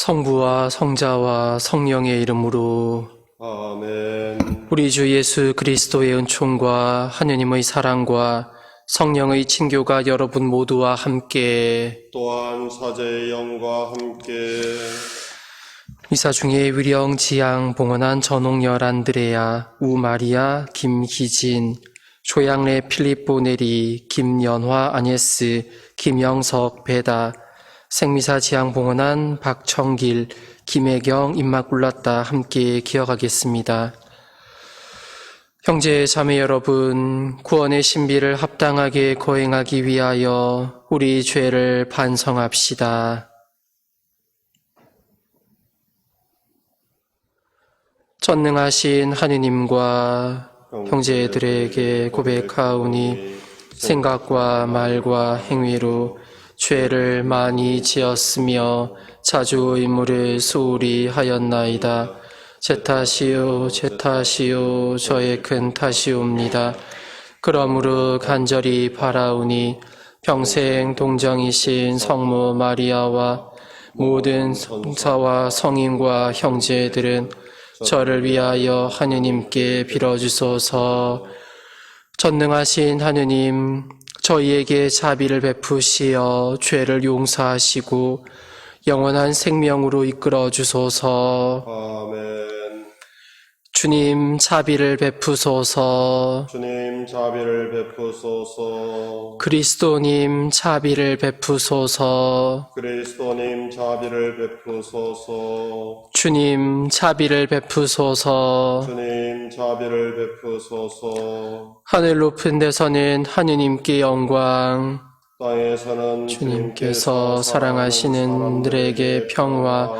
성부와 성자와 성령의 이름으로 아멘. 우리 주 예수 그리스도의 은총과 하느님의 사랑과 성령의 친교가 여러분 모두와 함께 또한 사제의 영과 함께 미사 중에 위령 지양 봉헌한 전홍열 안드레아 우마리아 김희진 조양래 필리포 네리 김연화 아니에스 김영석 베다 생미사 지양 봉헌한 박청길 김혜경 임마굴랐다 함께 기억하겠습니다. 형제 자매 여러분, 구원의 신비를 합당하게 거행하기 위하여 우리 죄를 반성합시다. 전능하신 하느님과 형제들에게 고백하오니 생각과 말과 행위로 죄를 많이 지었으며 자주 의무를 소홀히 하였나이다. 제 탓이요, 제 탓이요, 저의 큰 탓이옵니다. 그러므로 간절히 바라오니 평생 동정이신 성모 마리아와 모든 성사와 성인과 형제들은 저를 위하여 하느님께 빌어주소서. 전능하신 하느님, 저희에게 자비를 베푸시어 죄를 용서하시고 영원한 생명으로 이끌어 주소서. 아멘. 주님, 자비를 베푸소서. 주님 자비를 베푸소서. 그리스도님, 자비를 베푸소서. 그리스도님 자비를 베푸소서. 주님, 자비를 베푸소서. 주님 자비를 베푸소서. 하늘 높은 데서는 하느님께 영광, 땅에서는 주님께서 사랑하시는 들에게 평화,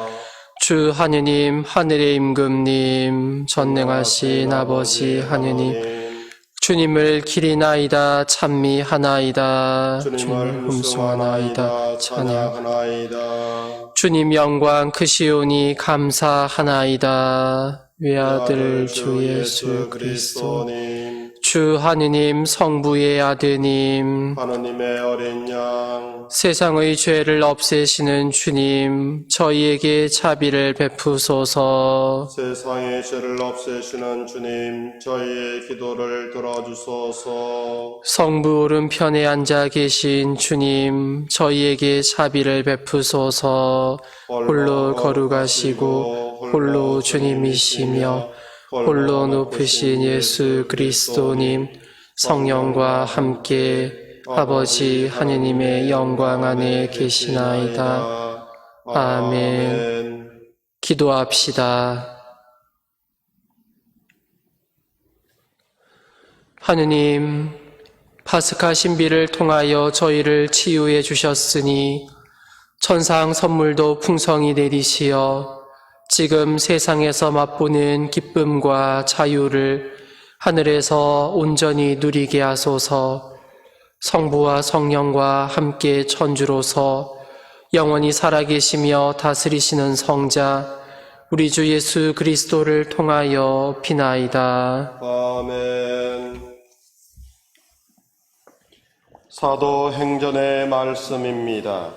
주 하느님, 하늘의 임금님, 전능하신 아버지 하느님, 주님을 기리나이다, 찬미 하나이다, 주님을 주님을 찬양. 찬양하나이다. 주님 영광 크시오니 감사하나이다. 외아들 주 예수 그리스도 주 하느님 성부의 아드님. 하느님의 어린 양. 세상의 죄를 없애시는 주님 저희에게 자비를 베푸소서. 세상의 죄를 없애시는 주님 저희의 기도를 들어주소서. 성부 오른편에 앉아 계신 주님 저희에게 자비를 베푸소서. 홀로 거룩하시고 홀로 주님이시며 홀로 높으신 예수 그리스도님 성령과 함께 아버지 하느님의 영광 안에 계시나이다. 아멘. 기도합시다. 하느님, 파스카 신비를 통하여 저희를 치유해 주셨으니 천상 선물도 풍성히 내리시어 지금 세상에서 맛보는 기쁨과 자유를 하늘에서 온전히 누리게 하소서. 성부와 성령과 함께 천주로서 영원히 살아계시며 다스리시는 성자 우리 주 예수 그리스도를 통하여 비나이다. 아멘. 사도 행전의 말씀입니다.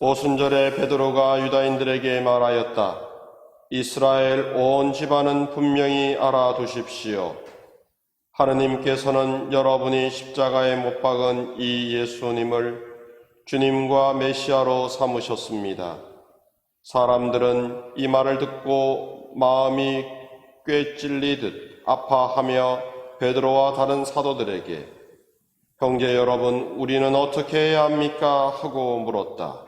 오순절에 베드로가 유다인들에게 말하였다 이스라엘 온 집안은 분명히 알아두십시오 하느님께서는 여러분이 십자가에 못 박은 이 예수님을 주님과 메시아로 삼으셨습니다. 사람들은 이 말을 듣고 마음이 꽤 찔리듯 아파하며 베드로와 다른 사도들에게 형제 여러분 우리는 어떻게 해야 합니까 하고 물었다.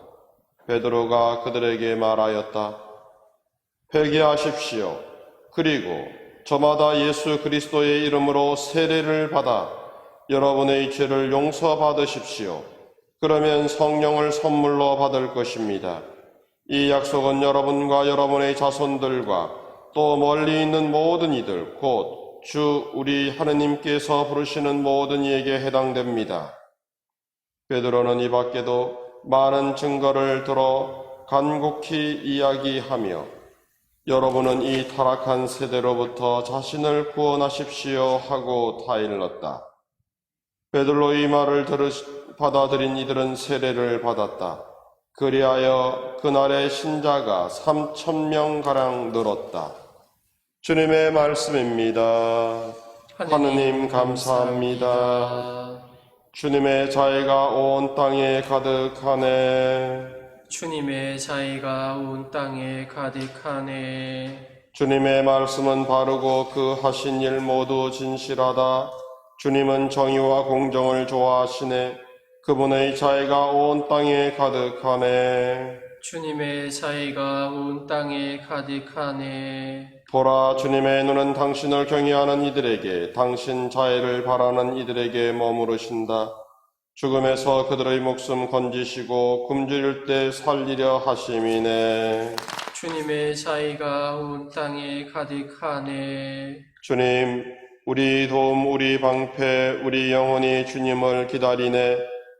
베드로가 그들에게 말하였다. 회개하십시오. 그리고 저마다 예수 그리스도의 이름으로 세례를 받아 여러분의 죄를 용서받으십시오. 그러면 성령을 선물로 받을 것입니다. 이 약속은 여러분과 여러분의 자손들과 또 멀리 있는 모든 이들, 곧 주 우리 하느님께서 부르시는 모든 이에게 해당됩니다. 베드로는 이 밖에도 많은 증거를 들어 간곡히 이야기하며 여러분은 이 타락한 세대로부터 자신을 구원하십시오 하고 타일렀다. 베드로의 말을 들으 받아들인 이들은 세례를 받았다. 그리하여 그날의 신자가 삼천 명 가량 늘었다. 주님의 말씀입니다. 하느님 감사합니다. 주님의 자애가 온 땅에 가득하네. 주님의 자애가 온 땅에 가득하네. 주님의 말씀은 바르고 그 하신 일 모두 진실하다. 주님은 정의와 공정을 좋아하시네. 그분의 자애가 온 땅에 가득하네. 주님의 자애가 온 땅에 가득하네. 보라, 주님의 눈은 당신을 경외하는 이들에게, 당신 자애를 바라는 이들에게 머무르신다. 죽음에서 그들의 목숨 건지시고 굶주릴 때 살리려 하심이네. 주님의 자애가 온 땅에 가득하네. 주님, 우리 도움, 우리 방패, 우리 영혼이 주님을 기다리네.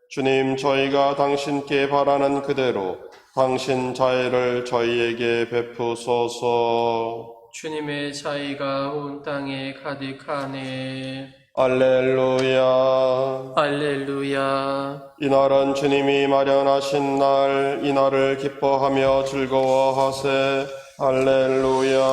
주님, 저희가 당신께 바라는 그대로 당신 자애를 저희에게 베푸소서. 주님의 자애가 온 땅에 가득하네. 알렐루야. 알렐루야. 이날은 주님이 마련하신 날, 이날을 기뻐하며 즐거워하세. 할렐루야.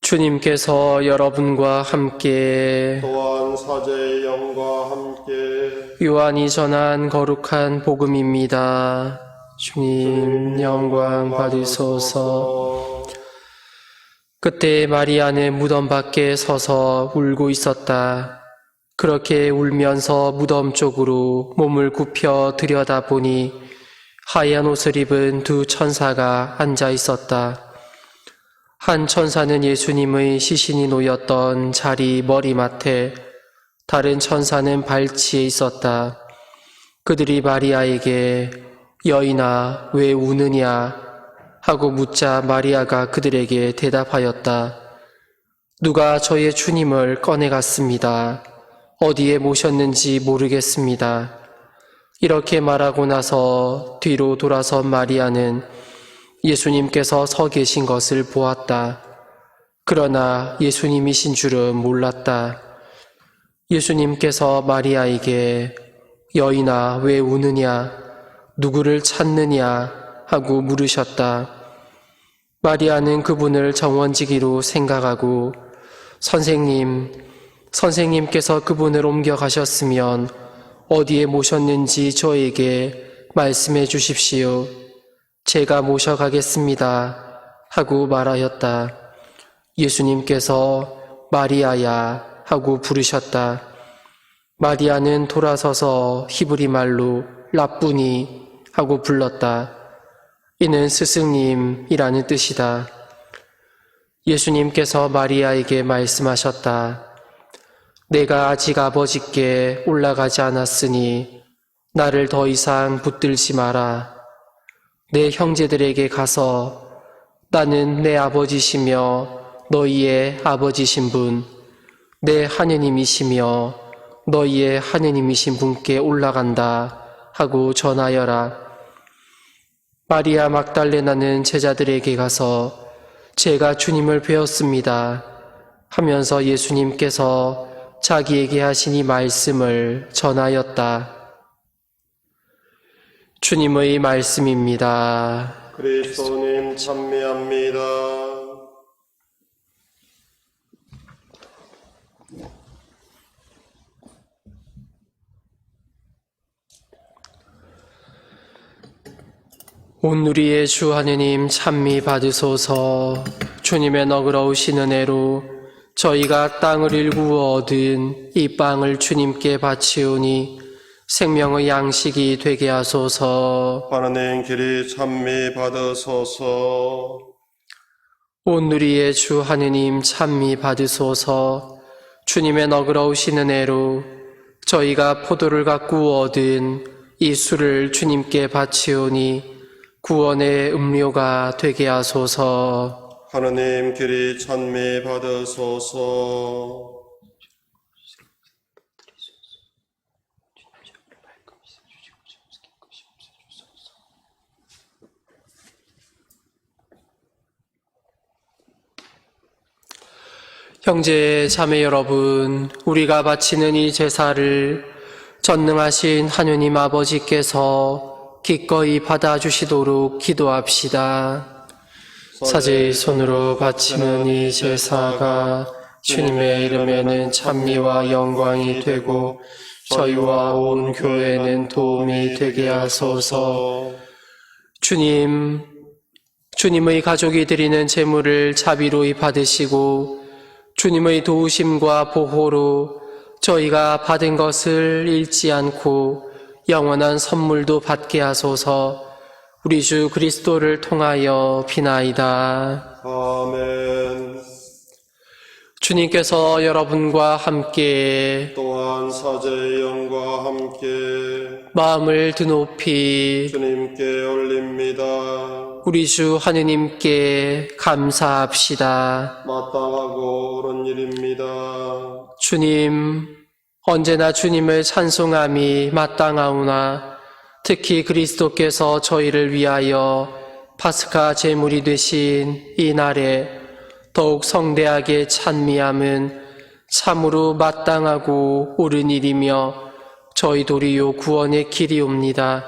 주님께서 여러분과 함께 또한 사제의 영과 함께 요한이 전한 거룩한 복음입니다. 주님 영광 받으소서. 그때 마리아는 무덤 밖에 서서 울고 있었다. 그렇게 울면서 무덤 쪽으로 몸을 굽혀 들여다보니 하얀 옷을 입은 두 천사가 앉아 있었다. 한 천사는 예수님의 시신이 놓였던 자리 머리맡에, 다른 천사는 발치에 있었다. 그들이 마리아에게 여인아 왜 우느냐 하고 묻자 마리아가 그들에게 대답하였다. 누가 저의 주님을 꺼내갔습니다. 어디에 모셨는지 모르겠습니다. 이렇게 말하고 나서 뒤로 돌아선 마리아는 예수님께서 서 계신 것을 보았다. 그러나 예수님이신 줄은 몰랐다. 예수님께서 마리아에게 여인아 왜 우느냐 누구를 찾느냐 하고 물으셨다. 마리아는 그분을 정원지기로 생각하고 선생님 선생님께서 그분을 옮겨가셨으면 어디에 모셨는지 저에게 말씀해 주십시오. 제가 모셔가겠습니다. 하고 말하였다. 예수님께서 마리아야 하고 부르셨다. 마리아는 돌아서서 히브리 말로 라쁘니 하고 불렀다. 이는 스승님이라는 뜻이다. 예수님께서 마리아에게 말씀하셨다. 내가 아직 아버지께 올라가지 않았으니 나를 더 이상 붙들지 마라. 내 형제들에게 가서 나는 내 아버지시며 너희의 아버지신 분, 내 하느님이시며 너희의 하느님이신 분께 올라간다 하고 전하여라. 마리아 막달레나는 제자들에게 가서 제가 주님을 배웠습니다 하면서 예수님께서 자기에게 하신 이 말씀을 전하였다. 주님의 말씀입니다. 그리스도님 찬미합니다. 온누리의 주 하느님 찬미 받으소서. 주님의 너그러우신 은혜로 저희가 땅을 일구어 얻은 이 빵을 주님께 바치오니 생명의 양식이 되게 하소서. 하나님 길이 찬미 받으소서. 온누리의 주 하느님 찬미 받으소서. 주님의 너그러우신 은혜로 저희가 포도를 갖고 얻은 이 술을 주님께 바치오니 구원의 음료가 되게 하소서 하나님 길이 찬미 받으소서. 형제 자매 여러분, 우리가 바치는 이 제사를 전능하신 하느님 아버지께서 기꺼이 받아주시도록 기도합시다. 사제의 손으로 바치는 이 제사가 주님의 이름에는 찬미와 영광이 되고 저희와 온 교회는 도움이 되게 하소서. 주님, 주님의 가족이 드리는 제물을 자비로이 받으시고 주님의 도우심과 보호로 저희가 받은 것을 잃지 않고 영원한 선물도 받게 하소서 우리 주 그리스도를 통하여 비나이다. 아멘. 주님께서 여러분과 함께 또한 사제의 영과 함께 마음을 드높이 주님께 올립니다. 우리 주 하느님께 감사합시다. 마땅하고 옳은 일입니다. 주님, 언제나 주님을 찬송함이 마땅하오나 특히 그리스도께서 저희를 위하여 파스카 제물이 되신 이 날에 더욱 성대하게 찬미함은 참으로 마땅하고 옳은 일이며 저희 도리요 구원의 길이옵니다.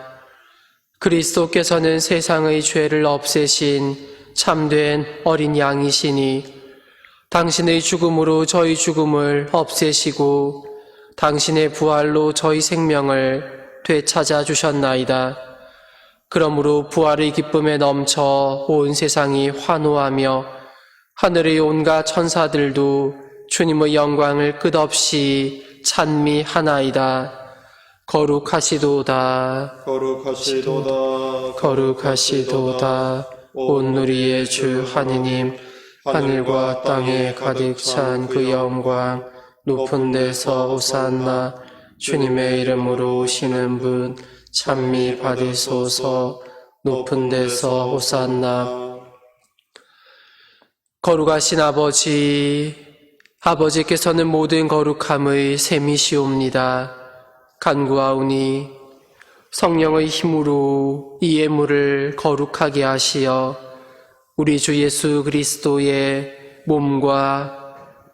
그리스도께서는 세상의 죄를 없애신 참된 어린 양이시니 당신의 죽음으로 저희 죽음을 없애시고 당신의 부활로 저희 생명을 되찾아 주셨나이다. 그러므로 부활의 기쁨에 넘쳐 온 세상이 환호하며 하늘의 온갖 천사들도 주님의 영광을 끝없이 찬미하나이다. 거룩하시도다. 거룩하시도다. 거룩하시도다. 온 우리의 주 하느님, 하늘과 땅에 가득 찬 그 영광, 높은 데서 오산나, 주님의 이름으로 오시는 분, 찬미 받으소서, 높은 데서 오산나. 거룩하신 아버지, 아버지께서는 모든 거룩함의 셈이시옵니다. 간구하오니 성령의 힘으로 이 예물을 거룩하게 하시어 우리 주 예수 그리스도의 몸과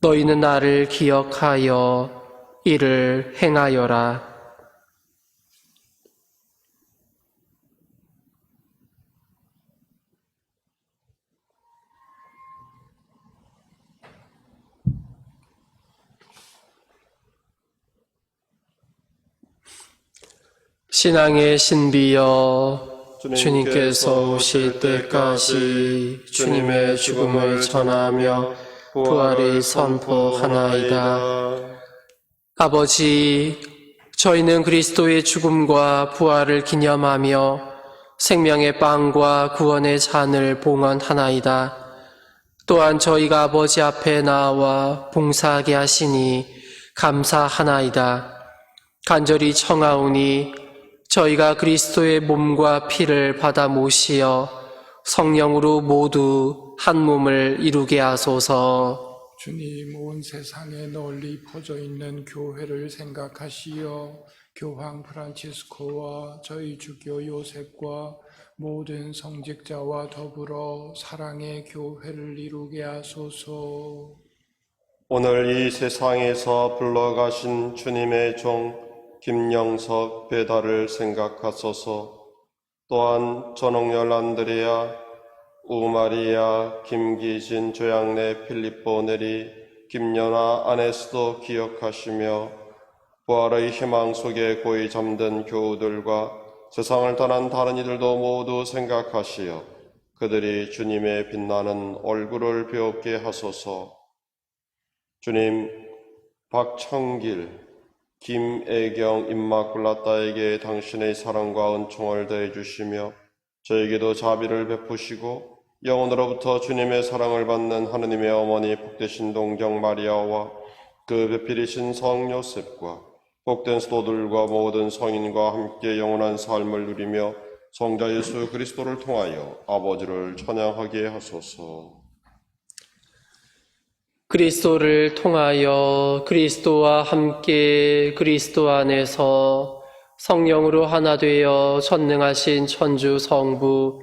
너희는 나를 기억하여 이를 행하여라. 신앙의 신비여 주님께서 오실 때까지 주님의 죽음을 전하며 부활을 선포하나이다. 아버지, 저희는 그리스도의 죽음과 부활을 기념하며 생명의 빵과 구원의 잔을 봉헌하나이다. 또한 저희가 아버지 앞에 나와 봉사하게 하시니 감사하나이다. 간절히 청하오니 저희가 그리스도의 몸과 피를 받아 모시어 성령으로 모두 한 몸을 이루게 하소서. 주님 온 세상에 널리 퍼져 있는 교회를 생각하시어 교황 프란치스코와 저희 주교 요셉과 모든 성직자와 더불어 사랑의 교회를 이루게 하소서. 오늘 이 세상에서 불러가신 주님의 종 김영석 배달을 생각하소서 또한 전홍열 안드레아, 우마리아, 김기진, 조양래, 필립보 네리, 김연아, 아네스도 기억하시며 부활의 희망 속에 고이 잠든 교우들과 세상을 떠난 다른 이들도 모두 생각하시어 그들이 주님의 빛나는 얼굴을 배웁게 하소서. 주님, 박창길, 김애경, 임마kul라따에게 당신의 사랑과 은총을 더해 주시며 저에게도 자비를 베푸시고 영원으로부터 주님의 사랑을 받는 하느님의 어머니 복되신 동정 마리아와 그 배필이신 성 요셉과 복된 스도들과 모든 성인과 함께 영원한 삶을 누리며 성자 예수 그리스도를 통하여 아버지를 찬양하게 하소서. 그리스도를 통하여 그리스도와 함께 그리스도 안에서 성령으로 하나 되어 전능하신 천주 성부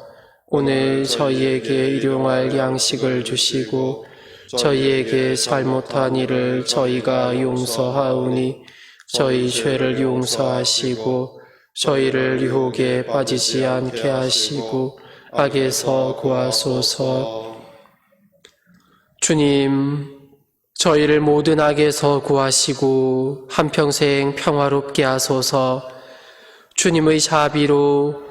오늘 저희에게 일용할 양식을 주시고 저희에게 잘못한 일을 저희가 용서하오니 저희 죄를 용서하시고 저희를 유혹에 빠지지 않게 하시고 악에서 구하소서. 주님 저희를 모든 악에서 구하시고 한평생 평화롭게 하소서. 주님의 자비로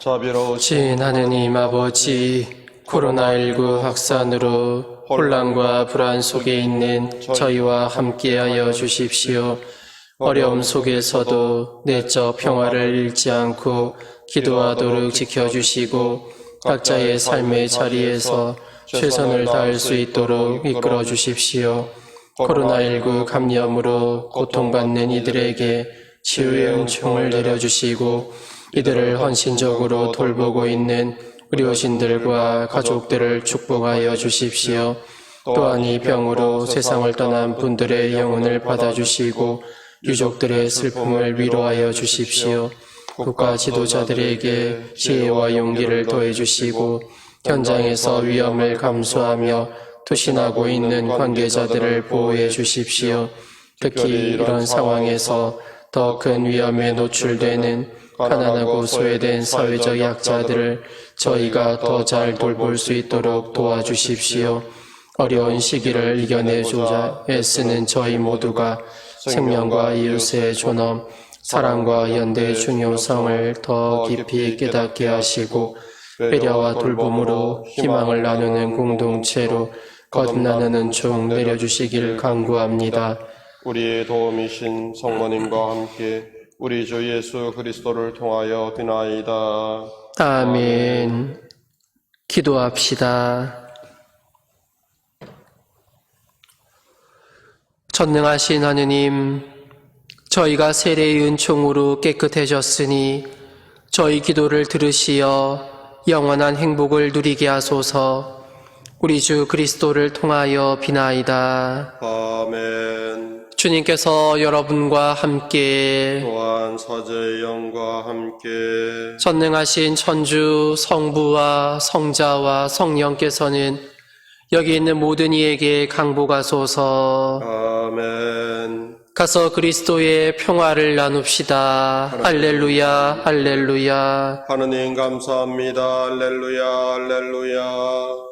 자비로우신 신 하느님 아버지, 코로나19 확산으로 혼란과 불안 속에 있는 저희와 함께하여 주십시오. 어려움 속에서도 내적 평화를 잃지 않고 기도하도록 지켜주시고 각자의 삶의 자리에서 최선을 다할 수 있도록 이끌어 주십시오. 코로나19 감염으로 고통받는 이들에게 치유의 은총을 내려주시고 이들을 헌신적으로 돌보고 있는 의료진들과 가족들을 축복하여 주십시오. 또한 이 병으로 세상을 떠난 분들의 영혼을 받아주시고 유족들의 슬픔을 위로하여 주십시오. 국가 지도자들에게 지혜와 용기를 더해 주시고 현장에서 위험을 감수하며 투신하고 있는 관계자들을 보호해 주십시오. 특히 이런 상황에서 더 큰 위험에 노출되는 가난하고 소외된 사회적 약자들을 저희가 더 잘 돌볼 수 있도록 도와주십시오. 어려운 시기를 이겨내고자 애쓰는 저희 모두가 생명과 이웃의 존엄, 사랑과 연대의 중요성을 더 깊이 깨닫게 하시고 배려와 돌봄으로 희망을 나누는 공동체로 거듭나는 은총 내려주시길 간구합니다. 우리의 도움이신 성모님과 함께 우리 주 예수 그리스도를 통하여 비나이다. 아멘. 기도합시다. 전능하신 하느님, 저희가 세례의 은총으로 깨끗해졌으니 저희 기도를 들으시어 영원한 행복을 누리게 하소서 우리 주 그리스도를 통하여 비나이다. 아멘. 주님께서 여러분과 함께 또한 사제의 영과 함께 전능하신 천주 성부와 성자와 성령께서는 여기 있는 모든 이에게 강복하소서 아멘. 가서 그리스도의 평화를 나눕시다. 할렐루야, 할렐루야. 하느님 감사합니다. 할렐루야, 할렐루야.